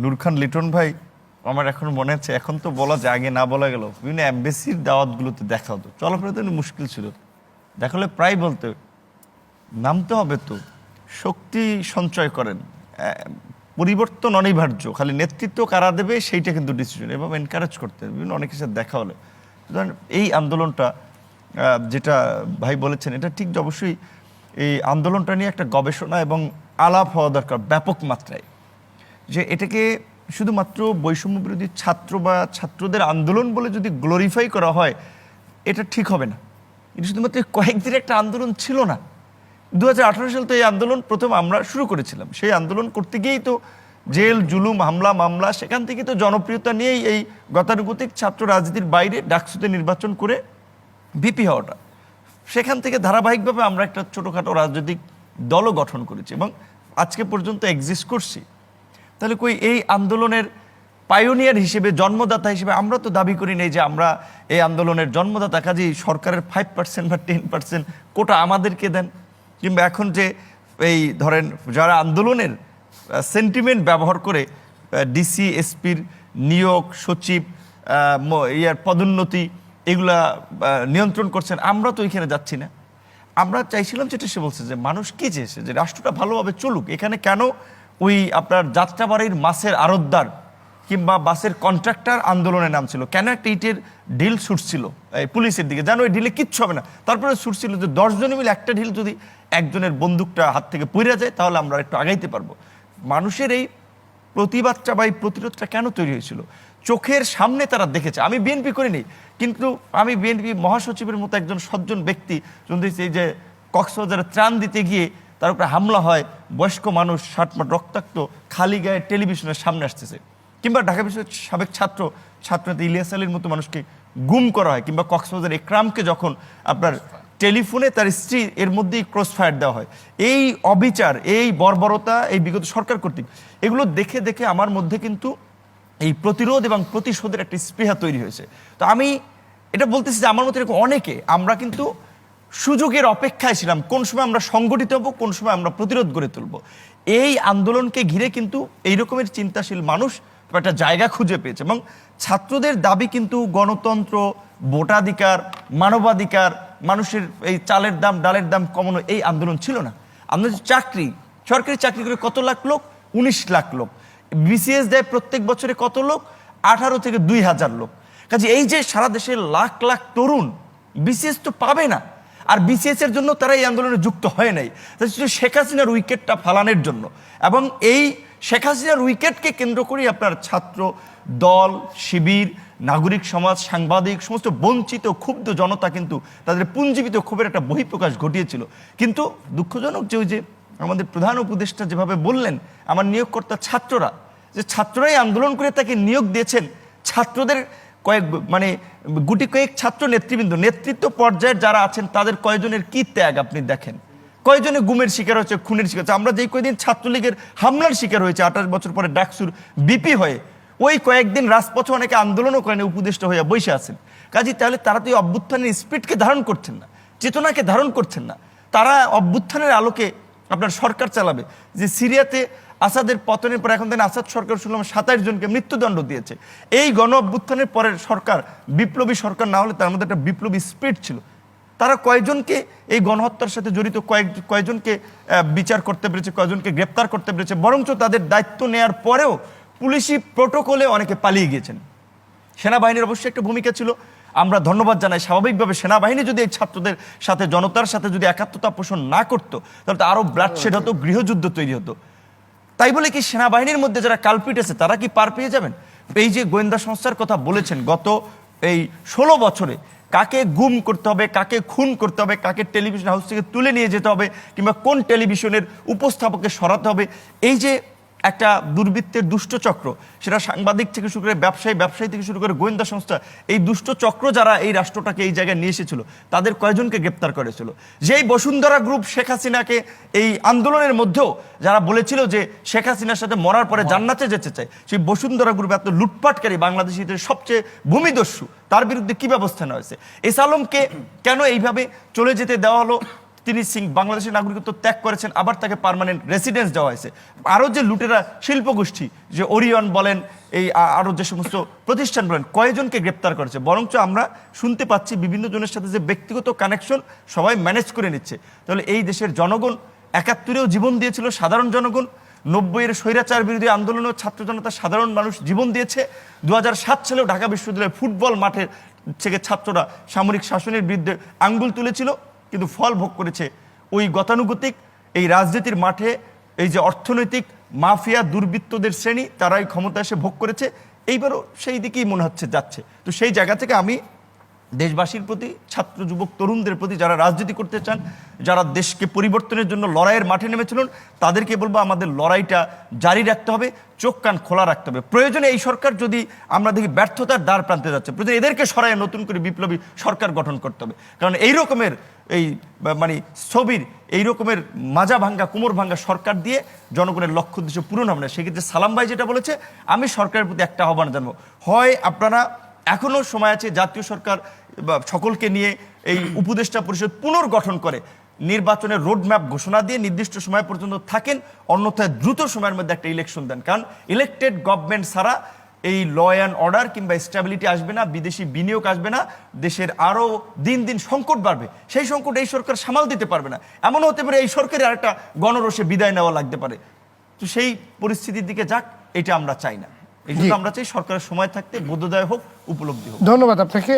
নূর খান লিটন ভাই, আমার এখন মনে আছে এখন তো বলা যায়, আগে না বলা গেল বিভিন্ন অ্যাম্বাসির দাওয়াতগুলোতে দেখা হতো। চলাফেরা তো মুশকিল ছিল। দেখালে প্রায় বলতে নামতে হবে তো। শক্তি সঞ্চয় করেন। পরিবর্তন অনিবার্য। খালি নেতৃত্ব কারা দেবে সেইটা কিন্তু ডিসিশন এভাবে এনকারেজ করতে হবে। বিভিন্ন অনেকের সাথে দেখা হলে। এই আন্দোলনটা যেটা ভাই বলেছেন, এটা ঠিক অবশ্যই এই আন্দোলনটা নিয়ে একটা গবেষণা এবং আলাপ হওয়া দরকার ব্যাপক মাত্রায়। যে এটাকে শুধুমাত্র বৈষম্য বিরোধী ছাত্র বা ছাত্রদের আন্দোলন বলে যদি গ্লোরিফাই করা হয়, এটা ঠিক হবে না। এটা শুধুমাত্র কয়েকদিনের একটা আন্দোলন ছিল না। দু সাল তো এই আন্দোলন প্রথম আমরা শুরু করেছিলাম। সেই আন্দোলন করতে গিয়েই তো জেল, জুলুম, হামলা, মামলা, সেখান থেকে তো জনপ্রিয়তা নিয়েই এই গতানুগতিক ছাত্র রাজনীতির বাইরে ডাকসুতে নির্বাচন করে ভিপি হওয়াটা। সেখান থেকে ধারাবাহিকভাবে আমরা একটা ছোটোখাটো রাজনৈতিক দলও গঠন করেছি এবং আজকে পর্যন্ত এক্সিস্ট করছি। তাহলে কই এই আন্দোলনের পায়োনিয়ার হিসেবে, জন্মদাতা হিসেবে আমরা তো দাবি করি নেই যে আমরা এই আন্দোলনের জন্মদাতা। কাজেই সরকারের ফাইভ পার্সেন্ট বা টেন পার্সেন্ট কোটা আমাদেরকে দেন। কিংবা এখন যে এই ধরেন যারা আন্দোলনের সেন্টিমেন্ট ব্যবহার করে ডিসি এসপির নিয়োগ, সচিব ইয়ার পদোন্নতি এগুলা নিয়ন্ত্রণ করছেন, আমরা তো এখানে যাচ্ছি না। আমরা চাইছিলাম যেটা সে বলছে, যে মানুষ কি চেয়েছে? যে রাষ্ট্রটা ভালোভাবে চলুক। এখানে কেন ওই আপনার যাত্রাবাড়ির মাসের আড়তদার কিংবা বাসের কন্ট্রাক্টর আন্দোলনে নামছিল কেন একটা ইটের ঢিল ছুটছিল? পুলিশের দিকে। জানো ওই ঢিলে কিচ্ছু হবে না। তারপরে ছুটছিল যে দশজনে মিলে একটা ঢিল যদি একজনের বন্দুকটা হাত থেকে পড়ে যায়, তাহলে আমরা একটু আগাইতে পারব। মানুষের এই প্রতিবাদটা বা এই প্রতিরোধটা কেন তৈরি হয়েছিল? চোখের সামনে তারা দেখেছে। আমি বিএনপি করিনি, কিন্তু আমি বিএনপি মহাসচিবের মতো একজন সজ্জন ব্যক্তি যদি এই যে কক্সবাজারে ত্রাণ দিতে গিয়ে তার উপরে হামলা হয়, বয়স্ক মানুষ ষাট মাঠ রক্তাক্ত, খালি গায়ে টেলিভিশনের সামনে আসতেছে। কিংবা ঢাকা বিশ্ববিদ্যালয়ের সাবেক ছাত্র ছাত্রনেতা ইলিয়াস আলীর মতো মানুষকে গুম করা হয়, কিংবা কক্সবাজার একরামকে যখন আপনার টেলিফোনে তার স্ত্রী এর মধ্যেই ক্রস ফায়ার দেওয়া হয়। এই অবিচার, এই বর্বরতা, এই বিগত সরকার কর্তৃক, এগুলো দেখে দেখে আমার মধ্যে কিন্তু এই প্রতিরোধ এবং প্রতিশোধের একটা স্পৃহা তৈরি হয়েছে। তো আমি এটা বলতেছি যে আমার মতো এরকম অনেকে, আমরা কিন্তু সুযোগের অপেক্ষায় ছিলাম, কোন সময় আমরা সংগঠিত হব, কোন সময় আমরা প্রতিরোধ গড়ে তুলব। এই আন্দোলনকে ঘিরে কিন্তু এই রকমের চিন্তাশীল মানুষ একটা জায়গা খুঁজে পেয়েছে এবং ছাত্রদের দাবি কিন্তু গণতন্ত্র, ভোটাধিকার, মানবাধিকার, মানুষের এই চালের দাম, ডালের দাম কমানো এই আন্দোলন ছিল না। আমাদের চাকরি, সরকারি চাকরি করে কত লাখ লোক? উনিশ লাখ লোক। বিসিএস দেয় প্রত্যেক বছরে কত লোক? আঠারো থেকে দুই হাজার লোক। কাজে এই যে সারা দেশের লাখ লাখ তরুণ, বিসিএস তো পাবে না। আর বিসিএস এর জন্য তারা এই আন্দোলনে যুক্ত হয় নাই। শেখ হাসিনার উইকেটটা ফালানের জন্য। এবং এই শেখ হাসিনার উইকেটকে কেন্দ্র করেই আপনার ছাত্র দল, শিবির, নাগরিক সমাজ, সাংবাদিক, সমস্ত বঞ্চিত, ক্ষুব্ধ জনতা কিন্তু তাদের পুঞ্জীবিত ক্ষোভের একটা বহিঃপ্রকাশ ঘটিয়েছিল। কিন্তু দুঃখজনক যে ওই যে আমাদের প্রধান উপদেষ্টা যেভাবে বললেন, আমার নিয়োগকর্তা ছাত্ররা, যে ছাত্ররাই আন্দোলন করে তাকে নিয়োগ দিয়েছেন, ছাত্রদের কয়েক মানে গুটি কয়েক ছাত্র নেতৃবৃন্দ, নেতৃত্ব পর্যায়ের যারা আছেন, তাদের কয়জনের কি ত্যাগ আপনি দেখেন? কয়জনে গুমের শিকার হয়েছে, খুনের শিকার আমরা যেই কয়দিন ছাত্রলীগের হামলার শিকার হয়েছে, আঠাশ বছর পরে ডাকসুর বিপি হয়ে, ওই কয়েকদিন রাজপথে অনেকে আন্দোলনও করেন, উপদেষ্টা হয়ে বসে আছেন। কাজী, তাহলে তারা তো এই অভ্যুত্থানের স্পিডকে ধারণ করছেন না, চেতনাকে ধারণ করছেন না। তারা অভ্যুত্থানের আলোকে আপনার সরকার চালাবে, যে সিরিয়াতে আসাদের পতনের পর এখন আসাদ সরকার শুনলাম সাতাশ জনকে মৃত্যুদণ্ড দিয়েছে। এই গণ অভ্যুত্থানের পরের সরকার, বিপ্লবী সরকার না হলে তার মধ্যে একটা বিপ্লবী স্পিড ছিল। তারা কয়জনকে এই গণহত্যার সাথে জড়িত, কয়েক, কয়জনকে বিচার করতে পেরেছে, কয়জনকে গ্রেপ্তার করতে পেরেছে, বরঞ্চ তাদের দায়িত্ব নেয়ার পরেও পুলিশি প্রোটোকলে অনেকে পালিয়ে গিয়েছেন। সেনাবাহিনীর অবশ্যই একটা ভূমিকা ছিল। আমরা ধন্যবাদ জানাই। স্বাভাবিকভাবে সেনাবাহিনী যদি এই ছাত্রদের সাথে, জনতার সাথে যদি একাত্মতা পোষণ না করতো, তাহলে তো আরও ব্লাডশেড হতো, গৃহযুদ্ধ তৈরি হতো। তাই বলে কি সেনাবাহিনীর মধ্যে যারা কালপিট আছে, তারা কি পার পেয়ে যাবেন? এই যে গোয়েন্দা সংস্থার কথা বলেছেন, গত এই ষোলো বছরে কাকে গুম করতে হবে, কাকে খুন করতে হবে, কাকে টেলিভিশন হাউস থেকে তুলে নিয়ে যেতে হবে, কিংবা কোন টেলিভিশনের উপস্থাপককে সরাতে হবে, এই যে একটা দুর্বৃত্তের দুষ্ট চক্র সেটা সাংবাদিক থেকে শুরু করে ব্যবসায়ী ব্যবসায়ী থেকে শুরু করে গোয়েন্দা সংস্থা এই দুষ্ট চক্র যারা এই রাষ্ট্রটাকে এই জায়গায় নিয়ে এসেছিল তাদের কয়জনকে গ্রেপ্তার করেছিল? যেই বসুন্ধরা গ্রুপ শেখ হাসিনাকে এই আন্দোলনের মধ্যেও যারা বলেছিল যে শেখ হাসিনার সাথে মরার পরে জান্নাতে যেতে চায় সেই বসুন্ধরা গ্রুপ এত লুটপাটকারী বাংলাদেশিদের সবচেয়ে ভূমিদস্যু তার বিরুদ্ধে কি ব্যবস্থা নেওয়া হয়েছে? এস আলমকে কেন এইভাবে চলে যেতে দেওয়া হলো? তিনি সিং বাংলাদেশের নাগরিকত্ব ত্যাগ করেছেন, আবার তাকে পার্মানেন্ট রেসিডেন্স দেওয়া হয়েছে। আরও যে লুটেরা, শিল্পগোষ্ঠী, যে ওরিয়ন বলেন, এই আরও যে সমস্ত প্রতিষ্ঠান বলেন কয়জনকে গ্রেপ্তার করেছে। বরঞ্চ আমরা শুনতে পাচ্ছি বিভিন্ন জনের সাথে যে ব্যক্তিগত কানেকশন সবাই ম্যানেজ করে নিচ্ছে। তাহলে এই দেশের জনগণ একাত্তরেও জীবন দিয়েছিল, সাধারণ জনগণ। নব্বইয়ের স্বৈরাচার বিরোধী আন্দোলনেও ছাত্র জনতা সাধারণ মানুষ জীবন দিয়েছে। দু হাজার সাত সালেও ঢাকা বিশ্ববিদ্যালয়ের ফুটবল মাঠের থেকে ছাত্ররা সামরিক শাসনের বিরুদ্ধে আঙ্গুল তুলেছিল। কিন্তু ফল ভোগ করেছে। ওই গতানুগতিক এই রাজনীতির মাঠে এই যে অর্থনৈতিক মাফিয়া দুর্বৃত্তদের শ্রেণি, তারাই ক্ষমতা এসে ভোগ করেছে। এইবারও সেই দিকেই মনে হচ্ছে, যাচ্ছে। তো সেই জায়গা থেকে আমি দেশবাসীর প্রতি, ছাত্র, যুবক, তরুণদের প্রতি যারা রাজনীতি করতে চান, যারা দেশকে পরিবর্তনের জন্য লড়াইয়ের মাঠে নেমেছিলেন তাদেরকে বলব আমাদের লড়াইটা জারি রাখতে হবে, চোখ কান খোলা রাখতে হবে। প্রয়োজনে এই সরকার যদি আমরা দেখি ব্যর্থতার দ্বার প্রান্তে যাচ্ছে, প্রয়োজনে এদেরকে সরাই নতুন করে বিপ্লবী সরকার গঠন করতে হবে। কারণ এই রকমের এই মানে ছবির এই রকমের মাজা ভাঙ্গা, কোমর ভাঙ্গা সরকার দিয়ে জনগণের লক্ষ্য উদ্দেশ্য পূরণ হবে না। সেক্ষেত্রে সালাম ভাই যেটা বলেছে, আমি সরকারের প্রতি একটা আহ্বান জানব। হয় আপনারা এখনও সময় আছে, জাতীয় সরকার সকলকে নিয়ে এই উপদেষ্টা পরিষদ পুনর্গঠন করে, নির্বাচনের রোডম্যাপ ঘোষণা দিয়ে নির্দিষ্ট সময় পর্যন্ত থাকেন, অন্যথায় দ্রুত সময়ের মধ্যে একটা ইলেকশন দেন। কারণ ইলেকটেড গভর্নমেন্ট ছাড়া এই ল অ্যান্ড অর্ডার কিংবা স্টেবিলিটি আসবে না বিদেশি বিনিয়োগ আসবে না দেশের আরও দিন দিন সংকট বাড়বে। সেই সংকট এই সরকার সামাল দিতে পারবে না। এমনও হতে পারে এই সরকারের আরেকটা গণরসে বিদায় নেওয়া লাগতে পারে। তো সেই পরিস্থিতির দিকে যাক এটা আমরা চাই না। এই আমরা চাই সরকারের সময় থাকতে বোধোদয় হোক উপলব্ধি হোক। ধন্যবাদ আপনাকে।